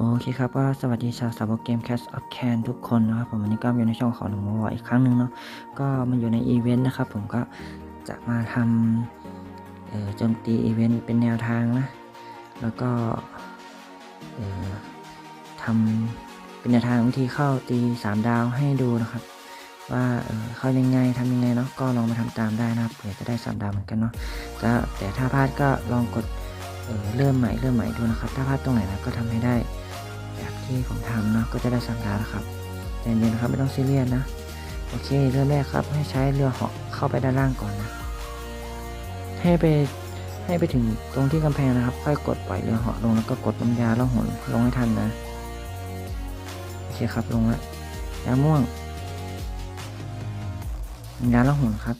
โอเคครับก็สวัสดีชาวสาวเกม Cast of Can ทุกคนนะครับผมวันนี้ก็อยู่ในช่องของหนุ่มวออีกครั้งหนึ่งเนาะก็มาอยู่ในอีเวนต์นะครับผมก็จะมาทำเอ่อโจมตีอีเวนต์เป็นแนวทางนะ แล้วก็เอ่อทำเป็นแนวทางวิธีเข้าตี 3 ดาวให้ดูนะครับ ว่าเออเข้ายังไงทำยังไงเนาะก็ลองมาทำตามได้นะครับเผื่อจะได้สามดาวเหมือนกันเนาะแต่ถ้าพลาดก็ลองกดเเริ่มใหม่เริ่มใหม่ดูนะครับ ถ้าพลาดตรงไหนนะก็ทำให้ได้ ที่ผมทำเนาะก็จะได้สามดาวนะครับใจเย็นๆนะครับไม่ต้องซีเรียสนะ โอเคเริ่มแรกครับ ให้ใช้เรือเหาะเข้าไปด้านล่างก่อนนะให้ไปให้ไปถึงตรงที่กำแพงนะครับ ค่อยกดปล่อยเรือเหาะลงแล้วก็กดน้ำยาล่องหนลงให้ทันนะโอเคครับลงละยาม่วงน้ำยาล่องหนครับ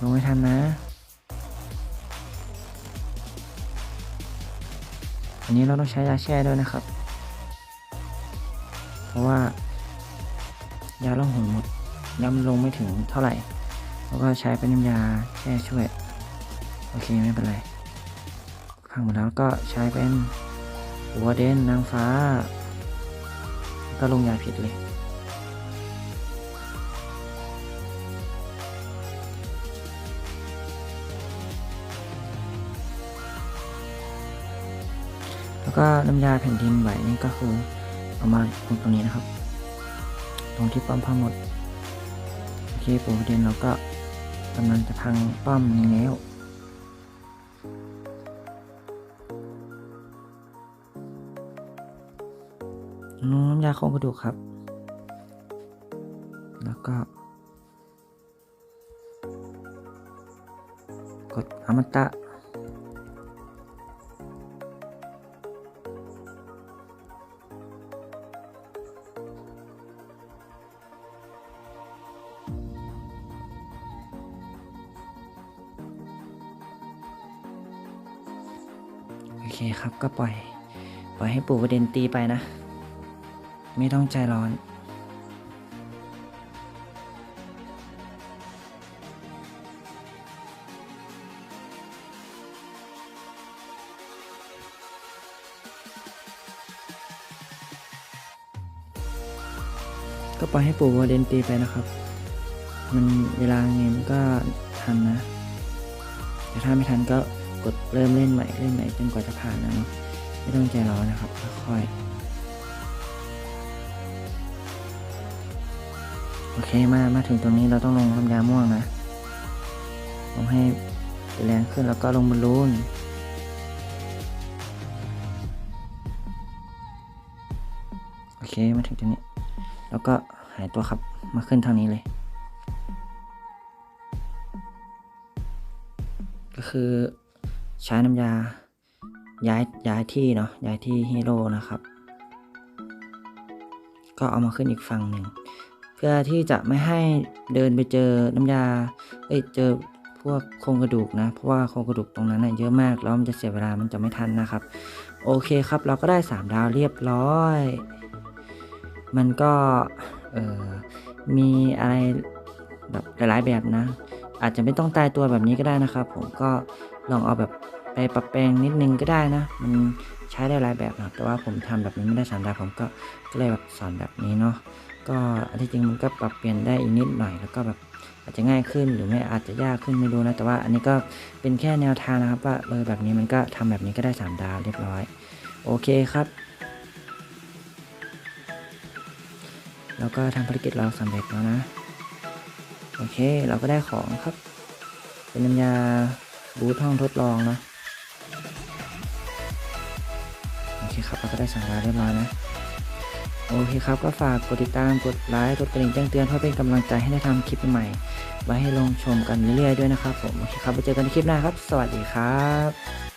ลงให้ทันนะ อันนี้เราต้องใช้ยาแช่ด้วยนะครับ เพราะว่ายาล่องหนหมดย้ำลงไม่ถึงเท่าไหร่แล้วก็ใช้เป็นน้ำยาแช่ช่วย โอเคไม่เป็นไรพังหมดแล้วก็ใช้เป็นหัวเดนนางฟ้า ก็ลงยาผิดเลย แล้วก็น้ำยาแผ่นดินไหวนี่ก็คือเอามาลงตรงนี้นะครับ ตรงที่ป้อมพังหมดโอเคปูประเด็นเราก็กำลังจะพังป้อมนี้แล้วน้ำยาโครงกระดูกครับ แล้วก็ กดอมตะ เคครับก็ปล่อย ปล่อยให้ปู่ประเด็นตีไปนะ ไม่ต้องใจร้อนก็ปล่อยให้ปู่ประเด็นตีไปนะครับ มันเวลาไงมันก็ทันนะ แต่ถ้าไม่ทันก็ กดเริ่มเล่นใหม่เล่นใหม่จนกว่าจะผ่านนะเนาะไม่ต้องใจร้อนนะครับค่อยๆโอเคมามาถึงตรงนี้เราต้องลงน้ำยาม่วงนะลงให้แรงขึ้นแล้วก็ลงบอลลูนโอเคมาถึงตรงนี้ แล้วก็หายตัวครับมาขึ้นทางนี้เลย ก็คือ ใช้น้ำยาย้ายย้ายที่เนาะย้ายที่ฮีโร่นะครับ ก็เอามาขึ้นอีกฝั่งหนึ่ง เพื่อที่จะไม่ให้เดินไปเจอน้ำยาเอ้ยเจอพวกโครงกระดูกนะเพราะว่าโครงกระดูกตรงนั้นนะเยอะมากแล้วมันจะเสียเวลามันจะไม่ทันนะครับ โอเคครับเราก็ได้ 3 ดาวเรียบร้อย มันก็เออมีอะไรแบบหลายๆแบบนะ อาจจะไม่ต้องตายตัวแบบนี้ก็ได้นะครับ ผมก็ลองเอาแบบไปปรับแปลงนิดนึงก็ได้นะ มันใช้ได้หลายแบบนะแต่ว่าผมทำแบบนี้ไม่ได้สามดาวผมก็ก็เลยแบบสอนแบบนี้เนาะก็อันที่จริงมันก็ปรับเปลี่ยนได้อีกนิดหน่อยแล้วก็แบบอาจจะง่ายขึ้นหรือไม่อาจจะยากขึ้นไม่รู้นะ แต่ว่าอันนี้ก็เป็นแค่แนวทางนะครับ ว่าเออแบบนี้มันก็ทำแบบนี้ก็ได้สามดาวเรียบร้อย โอเคครับ แล้วก็ทำภารกิจเราสำเร็จแล้วนะ โอเค เราก็ได้ของครับ เป็นน้ำยาบูทห้องทดลองเนาะโอเคครับ เราก็ได้สั่งลาเรียบร้อยนะโอเคครับ ก็ฝากกดติดตามกดไลค์กดกระดิ่งแจ้งเตือนเพื่อเป็นกำลังใจให้ได้ทำคลิปใหม่ ไว้ให้ลงชมกันเรื่อยๆด้วยนะครับผม โอเคครับไปเจอกันในคลิปหน้าครับ สวัสดีครับ